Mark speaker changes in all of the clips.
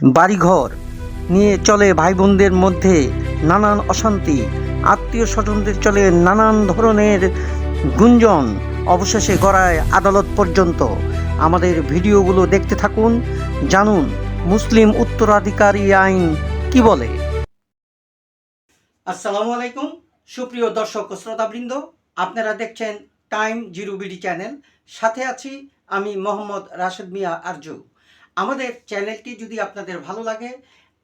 Speaker 1: বাড়িঘর নিয়ে চলে ভাই বোনদের মধ্যে নানান অশান্তি। আত্মীয় স্বজনদের চলে নানান ধরনের গুঞ্জন অবশেষে গড়ায় আদালত পর্যন্ত। আমাদের ভিডিওগুলো দেখতে থাকুন, জানুন মুসলিম উত্তরাধিকারী আইন কি বলে। আসসালামু আলাইকুম, সুপ্রিয় দর্শক ও শ্রোতাবৃন্দ, আপনারা দেখছেন টাইম জিরো বিডি চ্যানেল সাথে আছি আমি মোহাম্মদ রাশেদ মিয়া আরজু। আমাদের চ্যানেলটি যদি আপনাদের ভালো লাগে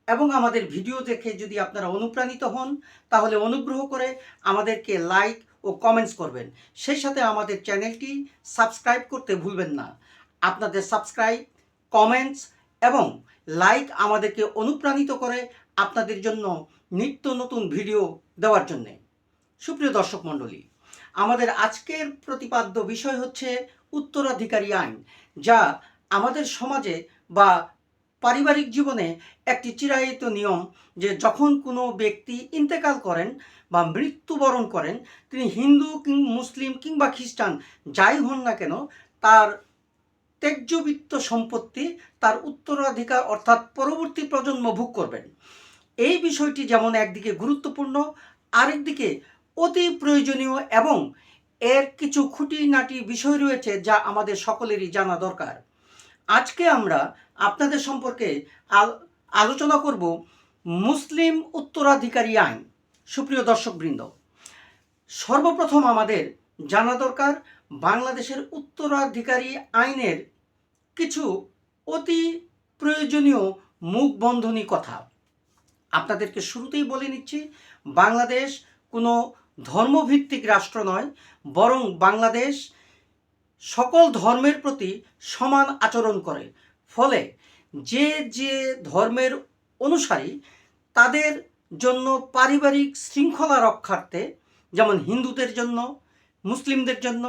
Speaker 1: এবং আমাদের ভিডিও দেখে যদি আপনারা অনুপ্রাণিত হন, তাহলে অনুগ্রহ করে আমাদেরকে লাইক ও কমেন্টস করবেন। সেই সাথে আমাদের চ্যানেলটি সাবস্ক্রাইব করতে ভুলবেন না। আপনাদের সাবস্ক্রাইব, কমেন্টস এবং লাইক আমাদেরকে অনুপ্রাণিত করে আপনাদের জন্য নিত্য নতুন ভিডিও দেওয়ার জন্যে। সুপ্রিয় দর্শক মণ্ডলী, আমাদের আজকের প্রতিপাদ্য বিষয় হচ্ছে উত্তরাধিকারী আইন, যা আমাদের সমাজে বা পারিবারিক জীবনে একটি চিরায়িত নিয়ম যে যখন কোনো ব্যক্তি ইন্তেকাল করেন বা মৃত্যুবরণ করেন, তিনি হিন্দু কিং, মুসলিম কিংবা খ্রিস্টান যাই হন না কেন, তার ত্যায্যবৃত্ত সম্পত্তি তার উত্তরাধিকার অর্থাৎ পরবর্তী প্রজন্ম ভোগ করবেন। এই বিষয়টি যেমন একদিকে গুরুত্বপূর্ণ, আরেকদিকে অতি প্রয়োজনীয় এবং এর কিছু খুঁটিনাটি বিষয় রয়েছে যা আমাদের সকলেরই জানা দরকার। আজকে আমরা আপনাদের সম্পর্কে আল- আলোচনা করব মুসলিম উত্তরাধিকারী আইন। সুপ্রিয় দর্শকবৃন্দ, সর্বপ্রথম আমাদের জানা দরকার বাংলাদেশের উত্তরাধিকারী আইনের কিছু অতি প্রয়োজনীয় মুখবন্ধনী কথা। আপনাদেরকে শুরুতেই বলে নিচ্ছি, বাংলাদেশ কোনো ধর্মভিত্তিক রাষ্ট্র নয়, বরং বাংলাদেশ সকল ধর্মের প্রতি সমান আচরণ করে। ফলে যে যে ধর্মের অনুসারী তাদের জন্য পারিবারিক শৃঙ্খলা রক্ষার্থে, যেমন হিন্দুদের জন্য, মুসলিমদের জন্য,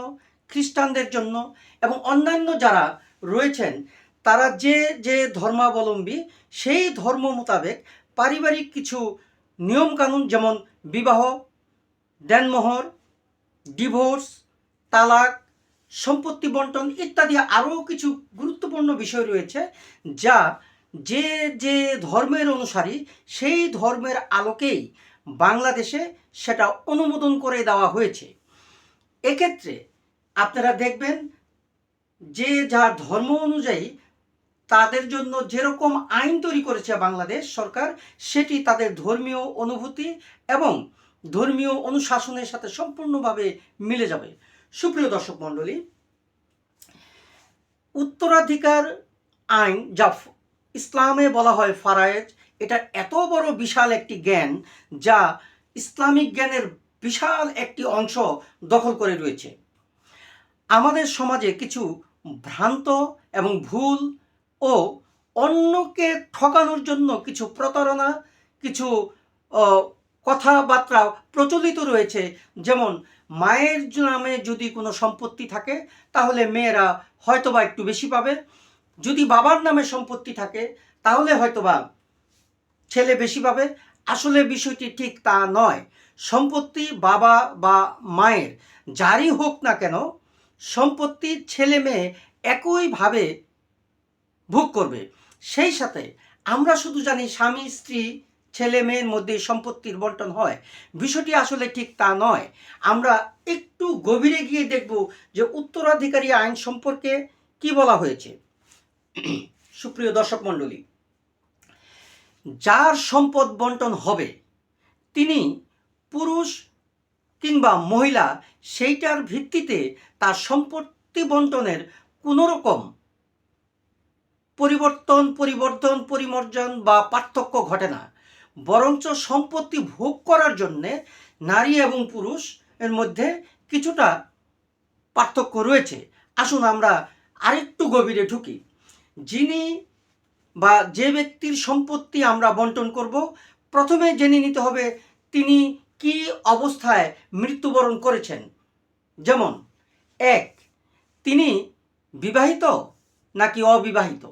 Speaker 1: খ্রিস্টানদের জন্য এবং অন্যান্য যারা রয়েছেন, তারা যে যে ধর্মাবলম্বী সেই ধর্ম মোতাবেক পারিবারিক কিছু নিয়মকানুন যেমন বিবাহ, দেনমোহর, ডিভোর্স, তালাক সম্পত্তি বন্টন ইত্যাদি আরও কিছু গুরুত্বপূর্ণ বিষয় রয়েছে, যা যে যে ধর্মের অনুসারী সেই ধর্মের আলোকেই বাংলাদেশে সেটা অনুমোদন করে দেওয়া হয়েছে। এক্ষেত্রে আপনারা দেখবেন যে যার ধর্ম অনুযায়ী তাদের জন্য যেরকম আইন তৈরি করেছে বাংলাদেশ সরকার, সেটি তাদের ধর্মীয় অনুভূতি এবং ধর্মীয় অনুশাসনের সাথে সম্পূর্ণভাবে মিলে যাবে। সুপ্রিয় দর্শক মণ্ডলী, উত্তরাধিকার আইন যা ইসলামে বলা হয় ফারায়েজ, এটা এত বড় বিশাল একটি জ্ঞান যা ইসলামিক জ্ঞানের বিশাল একটি অংশ দখল করে রয়েছে। আমাদের সমাজে কিছু ভ্রান্ত এবং ভুল ও অন্যকে ঠকানোর জন্য কিছু প্রতারণা, কিছু কথাবার্তা প্রচলিত রয়েছে, যেমন মায়ের নামে যদি কোনো সম্পত্তি থাকে, তাহলে মেয়েরা হয়তোবা একটু বেশি পাবে। যদি বাবার নামে সম্পত্তি থাকে, তাহলে হয়তোবা ছেলে বেশি পাবে। আসলে বিষয়টি ঠিক তা নয়। সম্পত্তি বাবা বা মায়ের, যারই হোক না কেন, সম্পত্তি ছেলে মেয়ে একইভাবে ভোগ করবে। সেই সাথে আমরা শুধু জানি স্বামী, স্ত্রী ছেলে মেয়ের মধ্যে সম্পত্তির বন্টন হয়। বিষয়টি আসলে ঠিক তা নয়। আমরা একটু গভীরে গিয়ে দেখব যে উত্তরাধিকারী আইন সম্পর্কে কি বলা হয়েছে। সুপ্রিয় দর্শক মণ্ডলী, যার সম্পদ বন্টন হবে, তিনি পুরুষ কিংবা মহিলা, সেইটার ভিত্তিতে তার সম্পত্তি বন্টনের কোনো রকম পরিবর্তন পরিবর্তন পরিমর্জন বা পার্থক্য ঘটে না। বরঞ্চ সম্পত্তি ভোগ করার জন্যে নারী এবং পুরুষ এর মধ্যে কিছুটা পার্থক্য রয়েছে। আসুন আমরা আরেকটু গভীরে ঢুকি। যিনি বা যে ব্যক্তির সম্পত্তি আমরা বন্টন করব, প্রথমে জেনে নিতে হবে তিনি কি অবস্থায় মৃত্যুবরণ করেছেন। যেমন, এক, তিনি বিবাহিত নাকি অবিবাহিত?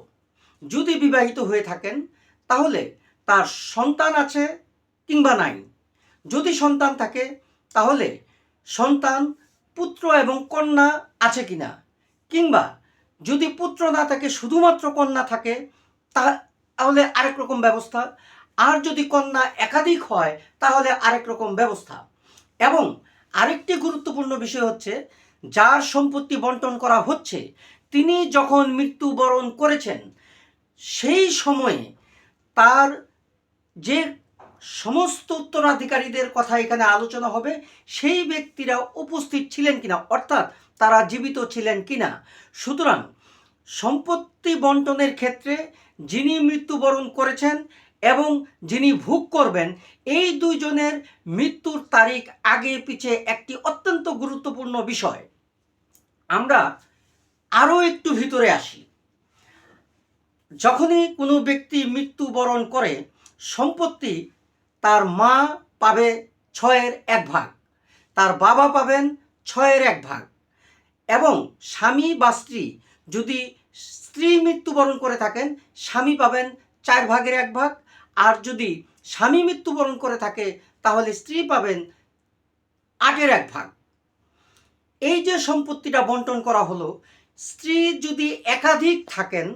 Speaker 1: যদি বিবাহিত হয়ে থাকেন, তাহলে তার সন্তান আছে কিংবা নাই। যদি সন্তান থাকে, তাহলে সন্তান, পুত্র এবং কন্যা আছে কিনা? কিংবা যদি পুত্র না থাকে, শুধুমাত্র কন্যা থাকে তাহলে আরেক রকম ব্যবস্থা। আর যদি কন্যা একাধিক হয়, তাহলে আরেক রকম ব্যবস্থা। এবং আরেকটি গুরুত্বপূর্ণ বিষয় হচ্ছে, যার সম্পত্তি বন্টন করা হচ্ছে, তিনি যখন মৃত্যুবরণ করেছেন, সেই সময়ে তার যে সমস্ত উত্তরাধিকারীদের কথা এখানে আলোচনা হবে, সেই ব্যক্তিরা উপস্থিত ছিলেন কিনা, অর্থাৎ তারা জীবিত ছিলেন কিনা। সুতরাং সম্পত্তি বন্টনের ক্ষেত্রে যিনি মৃত্যুবরণ করেছেন এবং যিনি ভোগ করবেন, এই দুইজনের মৃত্যুর তারিখ আগে পিছে একটি অত্যন্ত গুরুত্বপূর্ণ বিষয়। আমরা আরও একটু ভিতরে আসি। যখনই কোনো ব্যক্তি মৃত্যুবরণ করে সম্পত্তি তার মা পাবে ছয়ের এক ভাগ, তার বাবা পাবেন ছয়ের এক ভাগ এবং স্বামী বা স্ত্রী যদি স্ত্রী মৃত্যুবরণ করে থাকেন, স্বামী পাবেন চার ভাগের এক ভাগ আর যদি স্বামী মৃত্যুবরণ করে থাকে, তাহলে স্ত্রী পাবেন আটের এক ভাগ। এই যে সম্পত্তিটা বন্টন করা হলো, স্ত্রী যদি একাধিক থাকেন,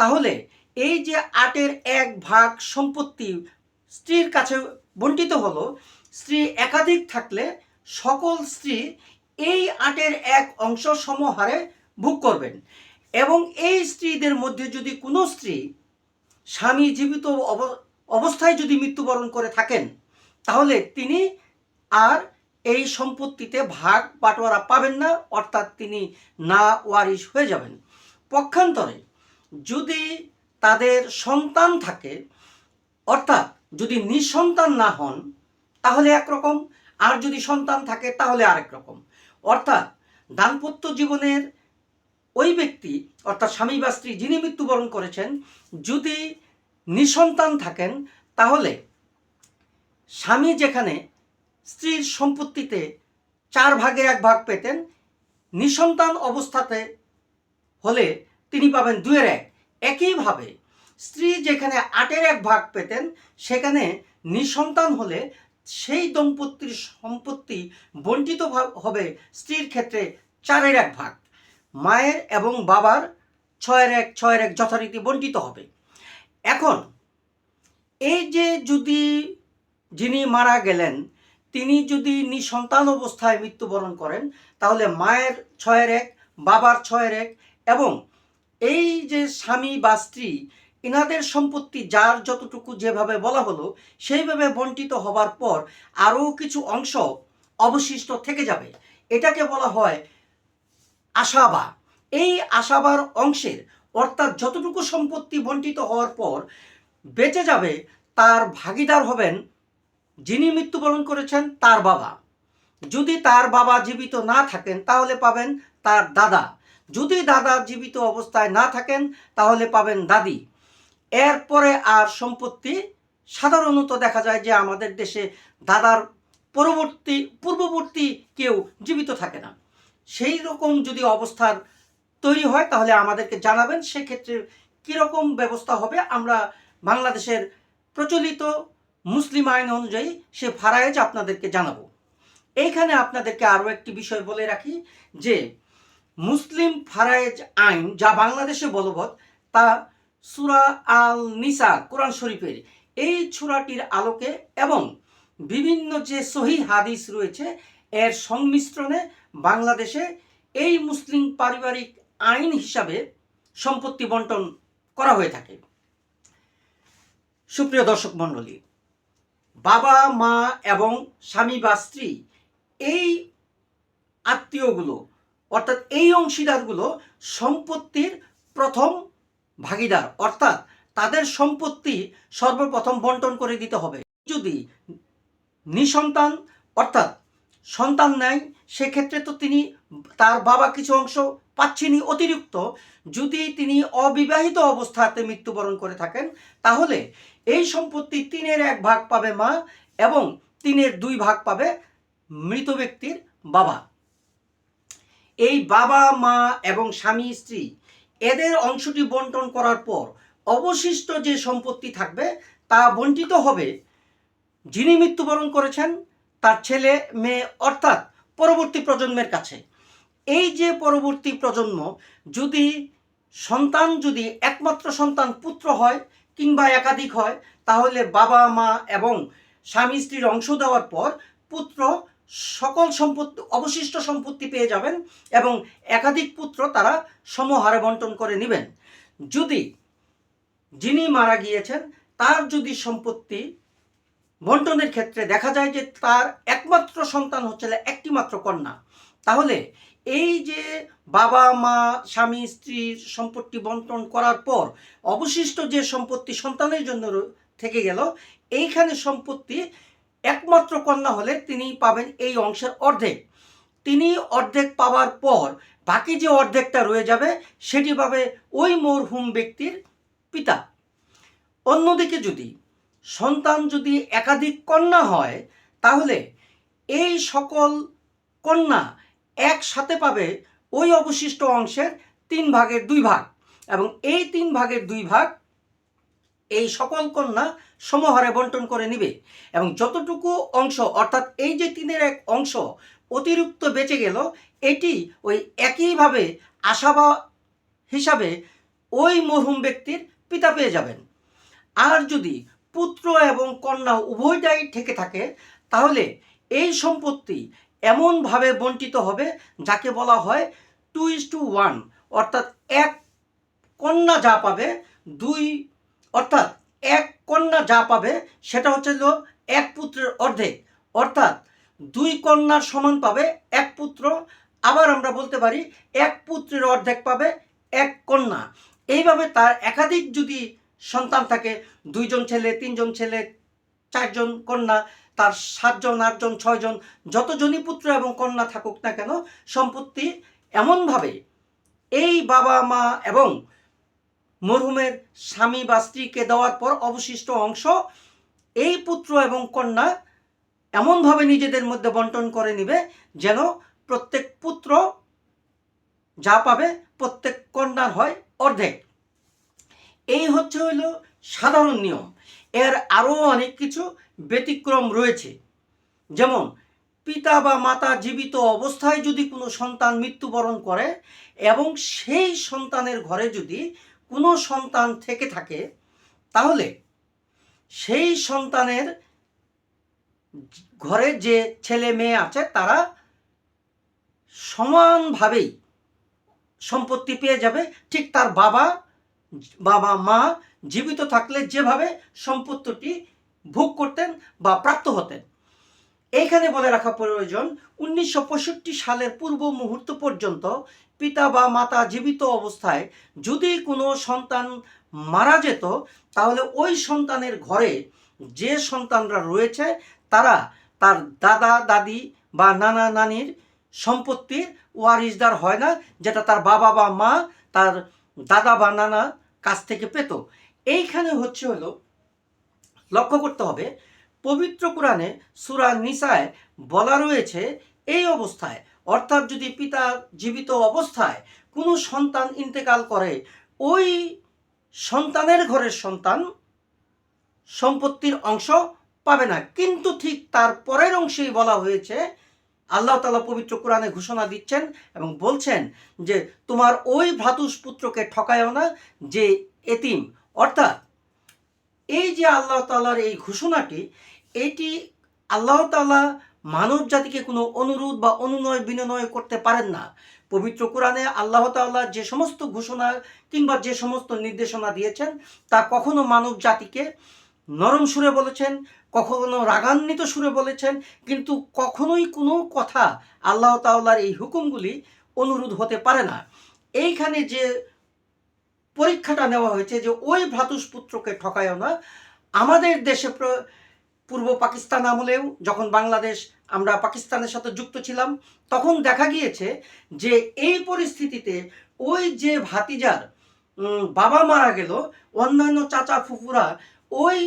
Speaker 1: তাহলে এই যে আটের এক ভাগ সম্পত্তি স্ত্রীর কাছে বন্টিত হলো, স্ত্রী একাধিক থাকলে সকল স্ত্রী এই আটের এক অংশ সমহারে ভোগ করবেন। এবং এই স্ত্রীদের মধ্যে যদি কোনো স্ত্রী স্বামী জীবিত অব- অবস্থায় যদি মৃত্যুবরণ করে থাকেন, তাহলে তিনি আর এই সম্পত্তিতে ভাগ বাটোয়ারা পাবেন না, অর্থাৎ তিনি না ওয়ারিশ হয়ে যাবেন। পক্ষান্তরে যদি তাদের সন্তান থাকে, অর্থাৎ যদি নিঃসন্তান না হন, তাহলে একরকম, আর যদি সন্তান থাকে, তাহলে আরেক রকম। অর্থাৎ দাম্পত্য জীবনের ওই ব্যক্তি, অর্থাৎ স্বামী বা স্ত্রী যিনি মৃত্যুবরণ করেছেন, যদি নিঃসন্তান থাকেন, তাহলে স্বামী যেখানে স্ত্রীর সম্পত্তিতে চার ভাগে এক ভাগ পেতেন, নিঃসন্তান অবস্থাতে হলে তিনি পাবেন দুয়ের এক। একইভাবে স্ত্রী যেখানে আটের এক ভাগ পেতেন, সেখানে নিঃসন্তান হলে সেই দম্পতির সম্পত্তি বন্টিত হবে স্ত্রীর ক্ষেত্রে চারের এক ভাগ। মায়ের এবং বাবার ছয়ের এক ছয়ের এক যথারীতি বন্টিত হবে। এখন এই যে যদি যিনি মারা গেলেন, তিনি যদি নিঃসন্তান অবস্থায় মৃত্যুবরণ করেন, তাহলে মায়ের ছয়ের এক, বাবার ছয়ের এক এবং এই যে স্বামী বা স্ত্রী, ইনাদের সম্পত্তি যার যতটুকু যেভাবে বলা হলো, সেইভাবে বন্টিত হবার পর আরও কিছু অংশ অবশিষ্ট থেকে যাবে। এটাকে বলা হয় আশাবা। এই আশাবার অংশের অর্থাৎ যতটুকু সম্পত্তি বন্টিত হওয়ার পর বেঁচে যাবে, তার ভাগিদার হবেন যিনি মৃত্যুবরণ করেছেন, তার বাবা। যদি তার বাবা জীবিত না থাকেন, তাহলে পাবেন তার দাদা। যদি দাদা জীবিত অবস্থায় না থাকেন, তাহলে পাবেন দাদি। এরপরে আর সম্পত্তি, সাধারণত দেখা যায় যে আমাদের দেশে দাদার পরবর্তী, পূর্ববর্তী কেউ জীবিত থাকে না। সেই রকম যদি অবস্থার তৈরি হয়, তাহলে আমাদেরকে জানাবেন, সেক্ষেত্রে কীরকম ব্যবস্থা হবে। আমরা বাংলাদেশের প্রচলিত মুসলিম আইন অনুযায়ী সে ফারায়েজ আপনাদেরকে জানাব। এইখানে আপনাদেরকে আরও একটি বিষয় বলে রাখি যে মুসলিম ফারায়েজ আইন যা বাংলাদেশে বলবৎ, তা সুরা আল নিসা কোরআন শরীফের এই ছুরাটির আলোকে এবং বিভিন্ন যে সহি হাদিস রয়েছে, এর সংমিশ্রণে বাংলাদেশে এই মুসলিম পারিবারিক আইন হিসাবে সম্পত্তি বন্টন করা হয়ে থাকে। সুপ্রিয় দর্শক মণ্ডলী, বাবা, মা এবং স্বামী বা স্ত্রী এই আত্মীয়গুলো অর্থাৎ এই অংশীদারগুলো সম্পত্তির প্রথম ভাগিদার, অর্থাৎ তাদের সম্পত্তি সর্বপ্রথম বন্টন করে দিতে হবে। যদি নিঃসন্তান, অর্থাৎ সন্তান নেয়, সেক্ষেত্রে তো তিনি তার বাবা কিছু অংশ পাচ্ছেনই অতিরিক্ত। যদি তিনি অবিবাহিত অবস্থাতে মৃত্যুবরণ করে থাকেন, তাহলে এই সম্পত্তি তিনের এক ভাগ পাবে মা এবং তিনের দুই ভাগ পাবে মৃত ব্যক্তির বাবা। এই বাবা, মা এবং স্বামী, স্ত্রী এদের অংশটি বন্টন করার পর অবশিষ্ট যে সম্পত্তি থাকবে তা বন্টিত হবে। যিনি মৃত্যুবরণ করেছেন, তার ছেলে, মেয়ে অর্থাৎ পরবর্তী প্রজন্মের কাছে। এই যে পরবর্তী প্রজন্ম যদি সন্তান যদি একমাত্র সন্তান পুত্র হয় কিংবা একাধিক হয়, তাহলে বাবা, মা এবং স্বামী, স্ত্রীর অংশ দেওয়ার পর পুত্র সকল সম্পত্তি, অবশিষ্ট সম্পত্তি পেয়ে যাবেন এবং একাধিক পুত্র তারা সমহারে বন্টন করে নেবেন। যদি যিনি মারা গিয়েছেন, তার যদি সম্পত্তি বন্টনের ক্ষেত্রে দেখা যায় যে তার একমাত্র সন্তান হচ্ছে একটি মাত্র কন্যা, তাহলে এই যে বাবা, মা, স্বামী স্ত্রীর সম্পত্তি বন্টন করার পর অবশিষ্ট যে সম্পত্তি সন্তানের জন্য থেকে গেল, এইখানে সম্পত্তি একমাত্র কন্যা হলে তিনি পাবেন এই অংশের অর্ধেক। তিনি অর্ধেক পাওয়ার পর বাকি যে অর্ধেকটা রয়ে যাবে, সেটি পাবে ওই মরহুম ব্যক্তির পিতা। অন্যদিকে যদি সন্তান যদি একাধিক কন্যা হয়, তাহলে এই সকল কন্যা একসাথে পাবে ওই অবশিষ্ট অংশের তিন ভাগের দুই ভাগ। এবং এই তিন ভাগের দুই ভাগ এই সকল কন্যা সমহারে বন্টন করে নিবে এবং যতটুকু অংশ, অর্থাৎ এই যে তিনের এক অংশ অতিরিক্ত বেঁচে গেল, এটি ওই একইভাবে আশাবা হিসাবে ওই মরহুম ব্যক্তির পিতা পেয়ে যাবেন। আর যদি পুত্র এবং কন্যা উভয়টাই থেকে থাকে, তাহলে এই সম্পত্তি এমনভাবে বন্টিত হবে যাকে বলা হয় টু ইস টু ওয়ান অর্থাৎ এক কন্যা যা পাবে দুই, অর্থাৎ এক কন্যা যা পাবে, সেটা হচ্ছে এক পুত্রের অর্ধেক। অর্থাৎ দুই কন্যার সমান পাবে এক পুত্র, আবার আমরা বলতে পারি এক পুত্রের অর্ধেক পাবে এক কন্যা। এইভাবে তার একাধিক যদি সন্তান থাকে, দুইজন ছেলে, তিনজন ছেলে, চারজন কন্যা, তার সাতজন, আটজন, ছয়জন, যতজনই পুত্র এবং কন্যা থাকুক না কেন, সম্পত্তি এমনভাবে এই বাবা মা এবং মরহুমের স্বামী বা স্ত্রীকে দেওয়ার পর অবশিষ্ট অংশ এই পুত্র এবং কন্যা এমনভাবে নিজেদের মধ্যে বন্টন করে নিবে যেন প্রত্যেক পুত্র যা পাবে প্রত্যেক কন্যার হয় অর্ধেক। এই হচ্ছে হইল সাধারণ নিয়ম। এর আরও অনেক কিছু ব্যতিক্রম রয়েছে। যেমন, পিতা বা মাতা জীবিত অবস্থায় যদি কোনো সন্তান মৃত্যুবরণ করে এবং সেই সন্তানের ঘরে যদি কোনো সন্তান থেকে থাকে, তাহলে সেই সন্তানের ঘরে যে ছেলে মেয়ে আছে, তারা সমানভাবেই সম্পত্তি পেয়ে যাবে। ঠিক তার বাবা বাবা, মা জীবিত থাকলে যেভাবে সম্পত্তিটি ভোগ করতেন বা প্রাপ্ত হতেন। এইখানে বলে রাখা প্রয়োজন, উনিশশো পঁয়ষট্টি সালের পূর্ব মুহূর্ত পর্যন্ত পিতা বা মাতা জীবিত অবস্থায় যদি কোনো সন্তান মারা যেত, তাহলে ওই সন্তানের ঘরে যে সন্তানরা রয়েছে, তারা তার দাদা, দাদি বা নানা নানির সম্পত্তির ওয়ারিসদার হয় না, যেটা তার বাবা বা মা তার দাদা বা নানা কাছ থেকে পেত। এইখানে হচ্ছে হলো, লক্ষ্য করতে হবে, পবিত্র কোরআনে সুরা নিসায় বলা রয়েছে, এই অবস্থায় অর্থাৎ যদি পিতা জীবিত অবস্থায় কোনো সন্তান ইন্তেকাল করে, ওই সন্তানের ঘরের সন্তান সম্পত্তির অংশ পাবে না। কিন্তু ঠিক তার পরের অংশেই বলা হয়েছে, আল্লাহ তালা পবিত্র কোরআনে ঘোষণা দিচ্ছেন এবং বলছেন যে, তোমার ওই ভ্রাতুষ পুত্রকে ঠকায়ও না যে এতিম। অর্থাৎ এই যে আল্লাহ তালার এই ঘোষণাটি, এটি আল্লাহ তালা মানব জাতিকে কোনো অনুরোধ বা অনুনয় বিনয় করতে পারেন না। পবিত্র কোরআনে আল্লাহ তাল্লাহ যে সমস্ত ঘোষণা কিংবা যে সমস্ত নির্দেশনা দিয়েছেন, তা কখনো মানব জাতিকে নরম সুরে বলেছেন, কখনো রাগান্বিত সুরে বলেছেন, কিন্তু কখনোই কোনো কথা আল্লাহ তাল্লাহর এই হুকুমগুলি অনুরোধ হতে পারে না। এইখানে যে পরীক্ষাটা নেওয়া হয়েছে যে ওই ভ্রাতুষ্পুত্রকে ঠকায়ও না, আমাদের দেশে প্র- পূর্ব পাকিস্তান আমলেও যখন বাংলাদেশ আমরা পাকিস্তানের সাথে যুক্ত ছিলাম, তখন দেখা গিয়েছে যে এই পরিস্থিতিতে ওই যে ভাতিজার বাবা মারা গেল, অন্যান্য চাচা ফুফুরা ওই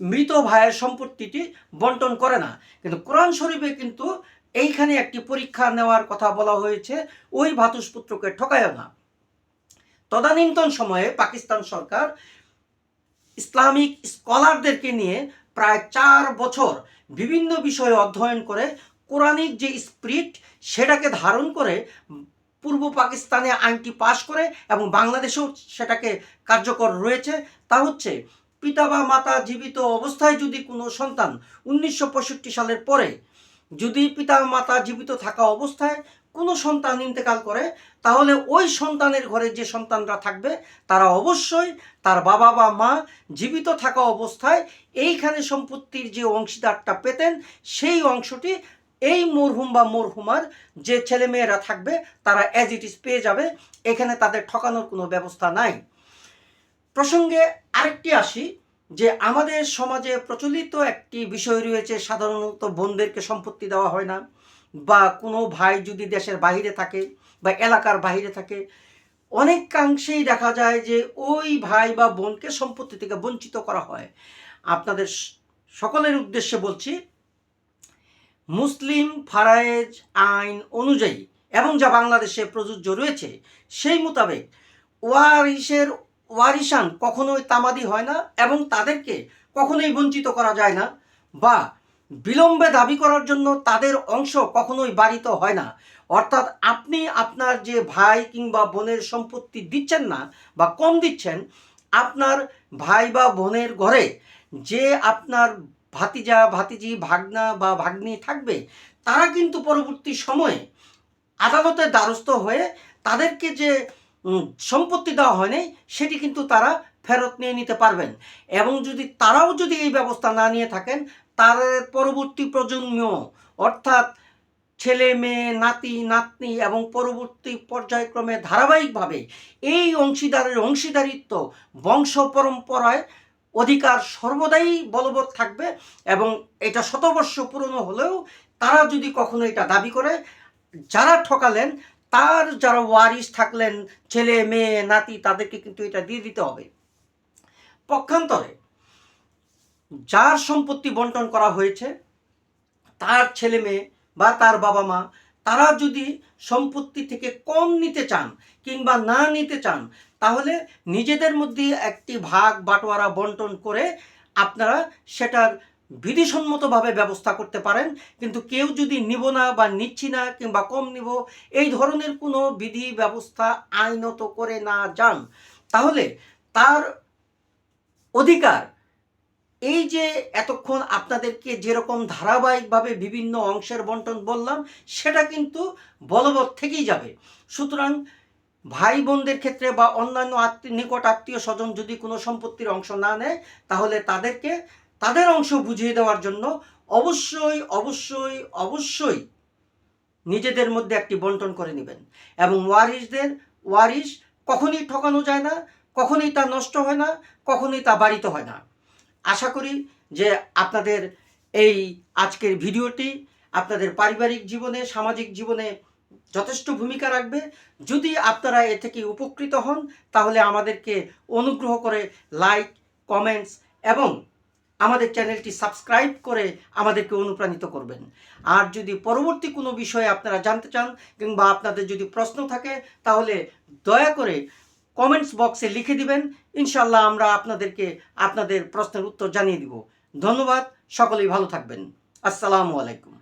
Speaker 1: মৃত ভাইয়ের সম্পত্তিটি বন্টন করে না। কিন্তু কোরআন শরীফে কিন্তু এইখানে একটি পরীক্ষা নেওয়ার কথা বলা হয়েছে, ওই ভাতুষপুত্রকে ঠকায় না। তদানীন্তন সময়ে পাকিস্তান সরকার ইসলামিক স্কলারদেরকে নিয়ে প্রায় চার বছর বিভিন্ন বিষয়ে অধ্যয়ন করে কোরআনিক যে স্পিরিট, সেটাকে ধারণ করে পূর্ব পাকিস্তানে আইনটি পাশ করে এবং বাংলাদেশেও সেটাকে কার্যকর রয়েছে। তা হচ্ছে, পিতা বা মাতা জীবিত অবস্থায় যদি কোনো সন্তান উনিশশো পঁয়ষট্টি সালের পরে যদি পিতা মাতা জীবিত থাকা অবস্থায় কোনো সন্তান ইন্তেকাল করে, তাহলে ওই সন্তানের ঘরে যে সন্তানরা থাকবে, তারা অবশ্যই তার বাবা বা মা জীবিত থাকা অবস্থায় এইখানে সম্পত্তির যে অংশীদারটা পেতেন, সেই অংশটি এই মরহুম বা মরহুমার যে ছেলেমেয়েরা থাকবে, তারা অ্যাজ ইট ইজ পেয়ে যাবে, এখানে তাদের ঠকানোর কোনো ব্যবস্থা নাই। প্রসঙ্গে আরেকটি আসি, যে আমাদের সমাজে প্রচলিত একটি বিষয় রয়েছে, সাধারণত বোনদেরকে সম্পত্তি দেওয়া হয় না। বা কোনো ভাই যদি দেশের বাইরে থাকে বা এলাকার বাহিরে থাকে, অনেকাংশেই দেখা যায় যে ওই ভাই বা বোনকে সম্পত্তি থেকে বঞ্চিত করা হয়। আপনাদের সকলের উদ্দেশ্যে বলছি, মুসলিম ফারায়েজ আইন অনুযায়ী এবং যা বাংলাদেশে প্রযোজ্য রয়েছে, সেই মোতাবেক ওয়ারিসের ওয়ারিসান কখনোই তামাদি হয় না এবং তাদেরকে কখনোই বঞ্চিত করা যায় না বা বিলম্বে দাবি করার জন্য তাদের অংশ কখনোই বাড়িত হয় না। অর্থাৎ আপনি আপনার যে ভাই কিংবা বোনের সম্পত্তি দিচ্ছেন না বা কম দিচ্ছেন, আপনার ভাই বা বোনের ঘরে যে আপনার ভাতিজা, ভাতিজি, ভাগনা বা ভাগ্নি থাকবে, তারা কিন্তু পরবর্তী সময়ে আদালতের দ্বারস্থ হয়ে তাদেরকে যে সম্পত্তি দেওয়া হয়নি, সেটি কিন্তু তারা ফেরত নিয়ে নিতে পারবেন। এবং যদি তারাও যদি এই ব্যবস্থা না নিয়ে থাকেন তার পরবর্তী প্রজন্ম, অর্থাৎ ছেলে মেয়ে, নাতি, নাতনি এবং পরবর্তী পর্যায়ক্রমে ধারাবাহিকভাবে এই অংশীদারের অংশীদারিত্ব বংশ পরম্পরায় অধিকার সর্বদাই বলবৎ থাকবে এবং এটা শতবর্ষ পুরনো হলেও তারা যদি কখনো এটা দাবি করে, যারা ঠকালেন, তার যারা ওয়ারিস থাকলেন, ছেলে, মেয়ে, নাতি, তাদেরকে কিন্তু এটা দিয়ে দিতে হবে। পক্ষান্তরে যার সম্পত্তি বন্টন করা হয়েছে, তার ছেলে মেয়ে বা তার বাবা মা, তারা যদি সম্পত্তি থেকে কম নিতে চান কিংবা না নিতে চান, তাহলে নিজেদের মধ্যে একটি ভাগ বাটোয়ারা বন্টন করে আপনারা সেটার বিধিসম্মতভাবে ব্যবস্থা করতে পারেন। কিন্তু কেউ যদি নিব না বা নিচ্ছি না কিংবা কম নিব, এই ধরনের কোনো বিধি ব্যবস্থা আইনত করে না যান, তাহলে তার অধিকার এই যে এতক্ষণ আপনাদেরকে যেরকম ধারাবাহিকভাবে বিভিন্ন অংশের বন্টন বললাম, সেটা কিন্তু বলবৎ থেকেই যাবে। সুতরাং ভাই বোনদের ক্ষেত্রে বা অন্যান্য আত্মীয় নিকট আত্মীয় স্বজন যদি কোনো সম্পত্তির অংশ না নেয়, তাহলে তাদেরকে, তাদের অংশ বুঝিয়ে দেওয়ার জন্য অবশ্যই অবশ্যই অবশ্যই নিজেদের মধ্যে একটি বন্টন করে নেবেন। এবং ওয়ারিসদের ওয়ারিস কখনই ঠকানো যায় না, কখনই তা নষ্ট হয় না, কখনই তা বাড়িতে হয় না। আশা করি যে আপনাদের এই আজকের ভিডিওটি আপনাদের পারিবারিক জীবনে, সামাজিক জীবনে যথেষ্ট ভূমিকা রাখবে। যদি আপনারা এ থেকে উপকৃত হন, তাহলে আমাদেরকে অনুগ্রহ করে লাইক কমেন্টস এবং আমাদের চ্যানেলটি সাবস্ক্রাইব করে আমাদেরকে অনুপ্রাণিত করবেন। আর যদি পরবর্তী কোনো বিষয়ে আপনারা জানতে চান কিংবা আপনাদের যদি প্রশ্ন থাকে, তাহলে দয়া করে কমেন্টস বক্সে লিখে দিবেন। ইনশাল্লাহ আমরা আপনাদেরকে আপনাদের প্রশ্নের উত্তর জানিয়ে দিব। ধন্যবাদ, সকলেই ভালো থাকবেন। আসসালামু আলাইকুম।